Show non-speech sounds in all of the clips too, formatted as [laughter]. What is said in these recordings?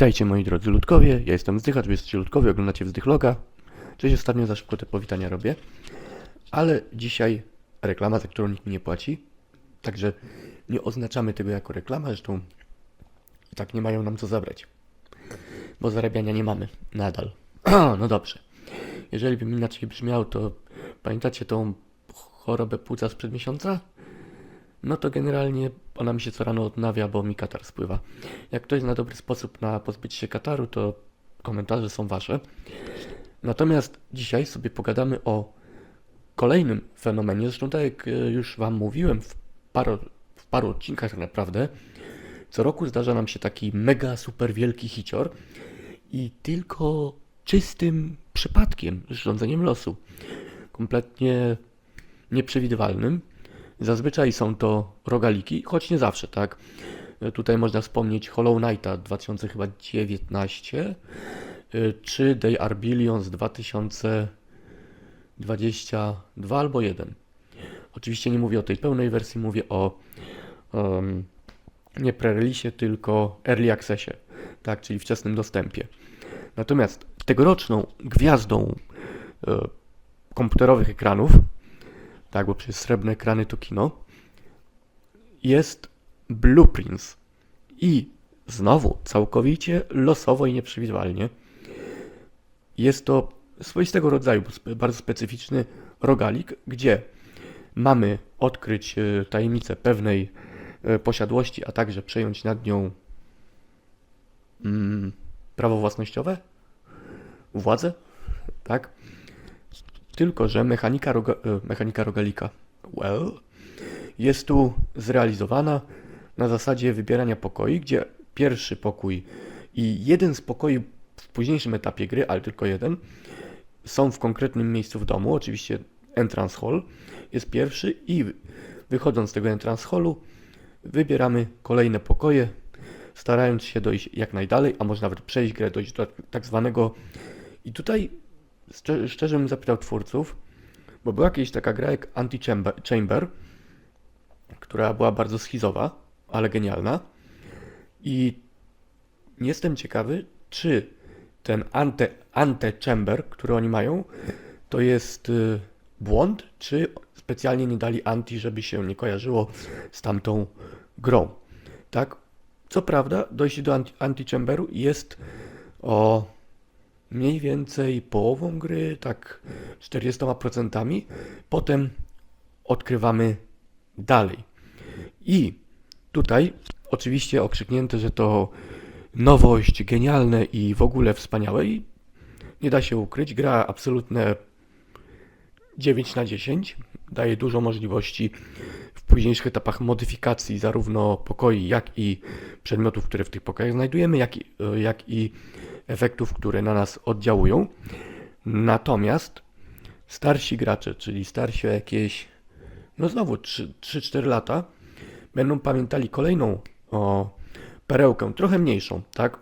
Witajcie moi drodzy ludkowie, ja jestem Zdychacz, wy jesteście ludkowie, oglądacie Wzdychloga. Cześć, ostatnio za szybko te powitania robię, ale dzisiaj reklama, za którą nikt mi nie płaci, także nie oznaczamy tego jako reklama, zresztą tak nie mają nam co zabrać, bo zarabiania nie mamy, nadal. [clears throat] no dobrze, jeżeli bym inaczej brzmiał, to pamiętacie tą chorobę płuca sprzed miesiąca? No to generalnie ona mi się co rano odnawia, bo mi katar spływa. Jak ktoś zna dobry sposób na pozbycie się kataru, to komentarze są wasze. Natomiast dzisiaj sobie pogadamy o kolejnym fenomenie. Zresztą tak jak e, już wam mówiłem w paru, w paru odcinkach tak naprawdę, co roku zdarza nam się taki mega super wielki hicior i tylko czystym przypadkiem, rządzeniem losu, kompletnie nieprzewidywalnym, Zazwyczaj są to rogaliki, choć nie zawsze, tak? Tutaj można wspomnieć Hollow Knighta 2019 czy They Are Billions 2022 albo 1. Oczywiście nie mówię o tej pełnej wersji, mówię o um, nie pre-release, tylko early accessie, tak, czyli wczesnym dostępie. Natomiast tegoroczną gwiazdą e, komputerowych ekranów tak, bo przecież srebrne ekrany to kino, jest Blueprints. I znowu, całkowicie losowo i nieprzewidywalnie, jest to swoistego rodzaju, bardzo specyficzny rogalik, gdzie mamy odkryć e, tajemnicę pewnej e, posiadłości, a także przejąć nad nią mm, prawo własnościowe, władzę, tak? Tylko, że mechanika, roga, e, mechanika rogalika well, jest tu zrealizowana na zasadzie wybierania pokoi, gdzie pierwszy pokój i jeden z pokoi w późniejszym etapie gry, ale tylko jeden, są w konkretnym miejscu w domu. Oczywiście entrance hall jest pierwszy i wychodząc z tego entrance hallu wybieramy kolejne pokoje, starając się dojść jak najdalej, a może nawet przejść grę, dojść do tak zwanego i tutaj szczerze, szczerze bym zapytał twórców, bo była jakaś taka gra jak Anti-Chamber, która była bardzo schizowa, ale genialna. I jestem ciekawy, czy ten ante, ante-chamber, który oni mają, to jest y, błąd, czy specjalnie nie dali anti, żeby się nie kojarzyło z tamtą grą. Tak? Co prawda, dojście do anti-chamberu jest o mniej więcej połową gry, tak 40%. Potem odkrywamy dalej. I tutaj oczywiście okrzyknięte, że to nowość, genialne i w ogóle wspaniałe i nie da się ukryć. Gra absolutne 9 na 10. Daje dużo możliwości w późniejszych etapach modyfikacji zarówno pokoi, jak i przedmiotów, które w tych pokojach znajdujemy, jak i, jak i efektów, które na nas oddziałują. Natomiast starsi gracze, czyli starsi o jakieś, no znowu 3-4 lata, będą pamiętali kolejną o, perełkę, trochę mniejszą, tak?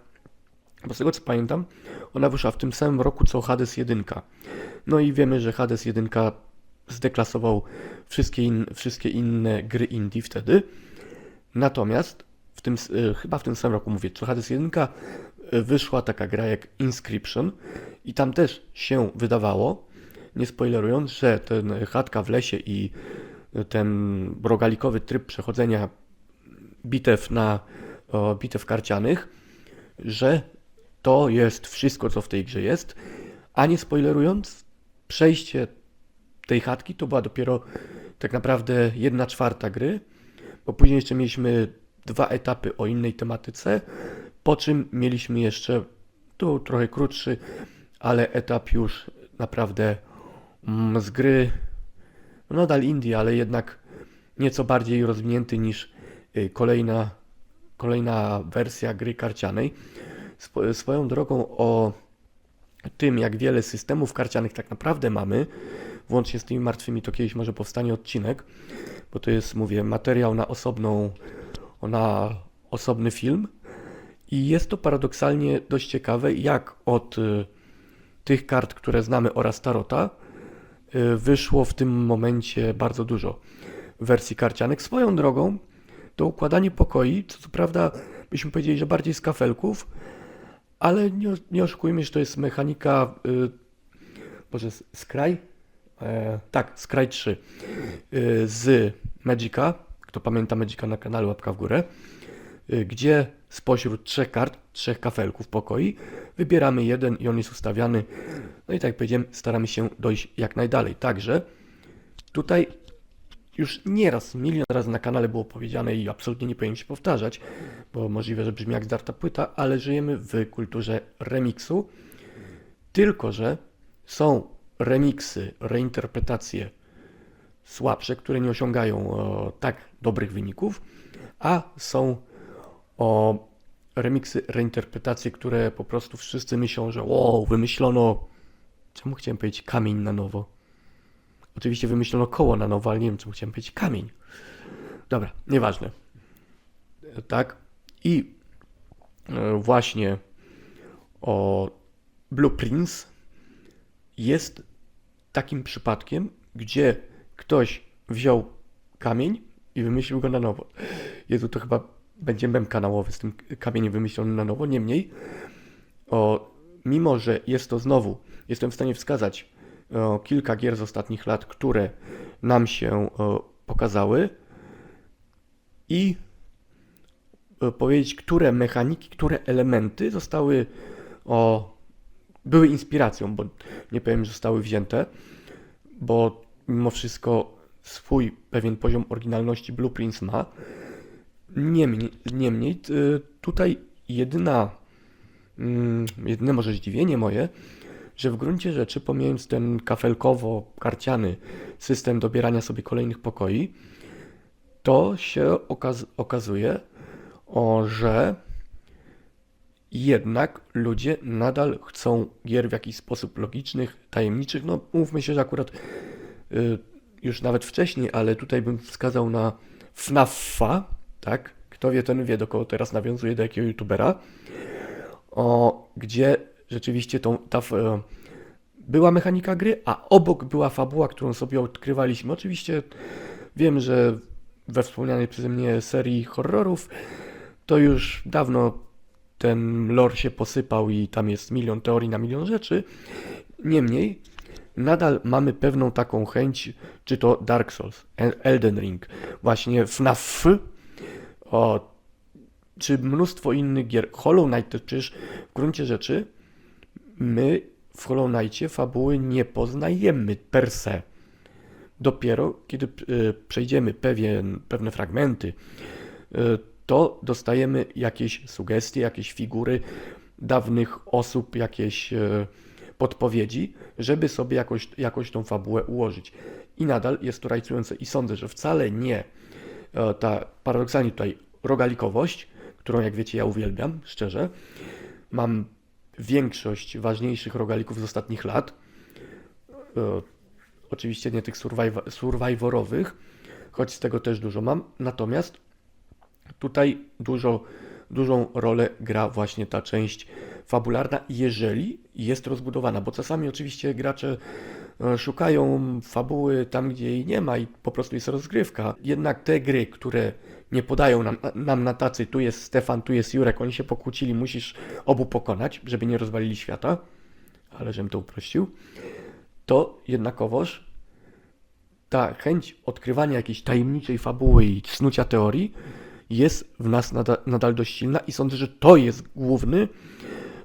Bo z tego co pamiętam, ona wyszła w tym samym roku co Hades 1. No i wiemy, że Hades 1 zdeklasował wszystkie, in, wszystkie inne gry indie wtedy. Natomiast w tym, y, chyba w tym samym roku mówię, co Hades 1 wyszła taka gra jak Inscription i tam też się wydawało, nie spoilerując, że ten chatka w lesie i ten rogalikowy tryb przechodzenia bitew na o, bitew karcianych, że to jest wszystko, co w tej grze jest, a nie spoilerując, przejście tej chatki to była dopiero tak naprawdę jedna czwarta gry, bo później jeszcze mieliśmy dwa etapy o innej tematyce, po czym mieliśmy jeszcze tu trochę krótszy, ale etap już naprawdę mm, z gry, nadal indie, ale jednak nieco bardziej rozwinięty niż y, kolejna, kolejna wersja gry karcianej. Swoją drogą o tym, jak wiele systemów karcianych tak naprawdę mamy, włącznie z tymi martwymi, to kiedyś może powstanie odcinek, bo to jest, mówię, materiał na osobną, na osobny film. I jest to paradoksalnie dość ciekawe, jak od y, tych kart, które znamy oraz tarota, y, wyszło w tym momencie bardzo dużo wersji karcianek. Swoją drogą to układanie pokoi, co, co prawda byśmy powiedzieli, że bardziej z kafelków, ale nie, nie oszukujmy, że to jest mechanika, y, Boże, Scry? E, tak, Scry 3 y, z Magica, kto pamięta Magica na kanale, łapka w górę, gdzie spośród trzech kart, trzech kafelków pokoi, wybieramy jeden i on jest ustawiany. No i tak jak powiedziałem, staramy się dojść jak najdalej. Także tutaj już nieraz, milion razy na kanale było powiedziane i absolutnie nie powinien się powtarzać, bo możliwe, że brzmi jak zdarta płyta, ale żyjemy w kulturze remiksu. Tylko, że są remiksy, reinterpretacje słabsze, które nie osiągają o, tak dobrych wyników, a są o remiksy, reinterpretacje, które po prostu wszyscy myślą, że wow, wymyślono, czemu chciałem powiedzieć kamień na nowo? Oczywiście wymyślono koło na nowo, ale nie wiem, czemu chciałem powiedzieć kamień. Dobra, nieważne. E, Tak. I e, właśnie o Blueprints jest takim przypadkiem, gdzie ktoś wziął kamień i wymyślił go na nowo. Jezu, to chyba będzie mem kanałowy z tym kamieniem wymyślonym na nowo. Niemniej, o, mimo że jest to znowu, jestem w stanie wskazać o, kilka gier z ostatnich lat, które nam się o, pokazały i powiedzieć, które mechaniki, które elementy zostały o, były inspiracją, bo nie powiem, że zostały wzięte, bo mimo wszystko swój pewien poziom oryginalności Blueprints ma. Niemniej, niemniej tutaj jedyna, mm, jedyne może zdziwienie moje, że w gruncie rzeczy, pomijając ten kafelkowo-karciany system dobierania sobie kolejnych pokoi, to się okaz okazuje, o, że jednak ludzie nadal chcą gier w jakiś sposób logicznych, tajemniczych. No, mówmy się, że akurat y, już nawet wcześniej, ale tutaj bym wskazał na FNAF-a, tak? Kto wie, ten wie, do kogo teraz nawiązuje, do jakiego youtubera, o, gdzie rzeczywiście tą, ta, e, była mechanika gry, a obok była fabuła, którą sobie odkrywaliśmy. Oczywiście wiem, że we wspomnianej przeze mnie serii horrorów to już dawno ten lore się posypał i tam jest milion teorii na milion rzeczy. Niemniej, nadal mamy pewną taką chęć, czy to Dark Souls, El- Elden Ring, właśnie FNAF, o, czy mnóstwo innych gier. Hollow Knight to przecież w gruncie rzeczy my w Hollow Knightie fabuły nie poznajemy per se. Dopiero kiedy y, przejdziemy pewien, pewne fragmenty, y, to dostajemy jakieś sugestie, jakieś figury dawnych osób, jakieś e, podpowiedzi, żeby sobie jakoś, jakoś tą fabułę ułożyć. I nadal jest to rajcujące i sądzę, że wcale nie e, ta paradoksalnie tutaj rogalikowość, którą jak wiecie ja uwielbiam, szczerze. Mam większość ważniejszych rogalików z ostatnich lat. E, Oczywiście nie tych survivorowych, choć z tego też dużo mam. Natomiast Tutaj dużo, dużą rolę gra właśnie ta część fabularna, jeżeli jest rozbudowana, bo czasami oczywiście gracze e, szukają fabuły tam, gdzie jej nie ma i po prostu jest rozgrywka. Jednak te gry, które nie podają nam, nam na tacy, tu jest Stefan, tu jest Jurek, oni się pokłócili, musisz obu pokonać, żeby nie rozwalili świata, ale żebym to uprościł, to jednakowoż ta chęć odkrywania jakiejś tajemniczej fabuły i snucia teorii jest w nas nadal, nadal dość silna i sądzę, że to jest główny,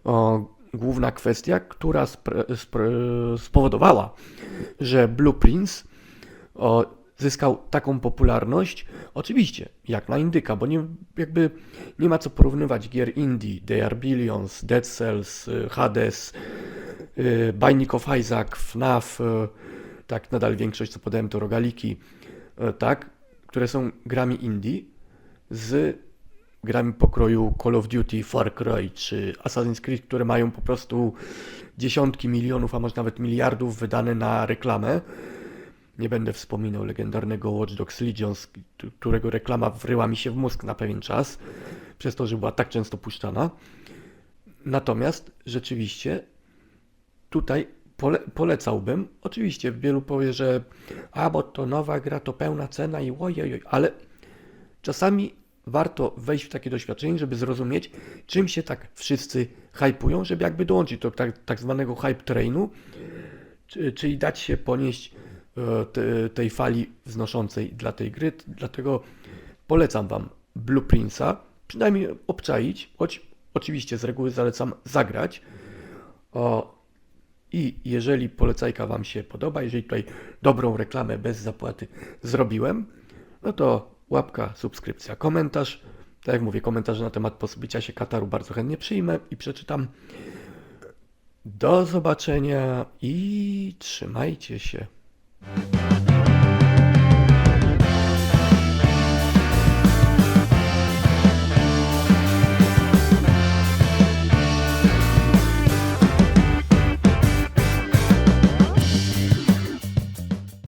o, główna kwestia, która spowodowała, że Blueprints o, zyskał taką popularność. Oczywiście, jak na indyka, bo nie, jakby nie ma co porównywać gier indie, They Are Billions, Dead Cells, y, Hades, y, Binding of Isaac, FNAF, y, tak nadal większość co podałem to rogaliki, tak, które są grami indie, z grami pokroju Call of Duty, Far Cry czy Assassin's Creed, które mają po prostu dziesiątki milionów, a może nawet miliardów wydane na reklamę. Nie będę wspominał legendarnego Watch Dogs którego reklama wryła mi się w mózg na pewien czas, przez to, że była tak często puszczana. Natomiast rzeczywiście tutaj pole, polecałbym, oczywiście wielu powie, że a bo to nowa gra, to pełna cena i ojej, ale czasami warto wejść w takie doświadczenie, żeby zrozumieć, czym się tak wszyscy hypują, żeby jakby dołączyć do tak, tak zwanego hype trainu, czy- czyli dać się ponieść e, te, tej fali wznoszącej dla tej gry. Dlatego polecam Wam Blueprints'a, przynajmniej obczaić, choć oczywiście z reguły zalecam zagrać. O, I jeżeli polecajka Wam się podoba, jeżeli tutaj dobrą reklamę bez zapłaty zrobiłem, no to łapka, subskrypcja, komentarz. Tak jak mówię, komentarze na temat pozbycia się Kataru bardzo chętnie przyjmę i przeczytam. Do zobaczenia i trzymajcie się.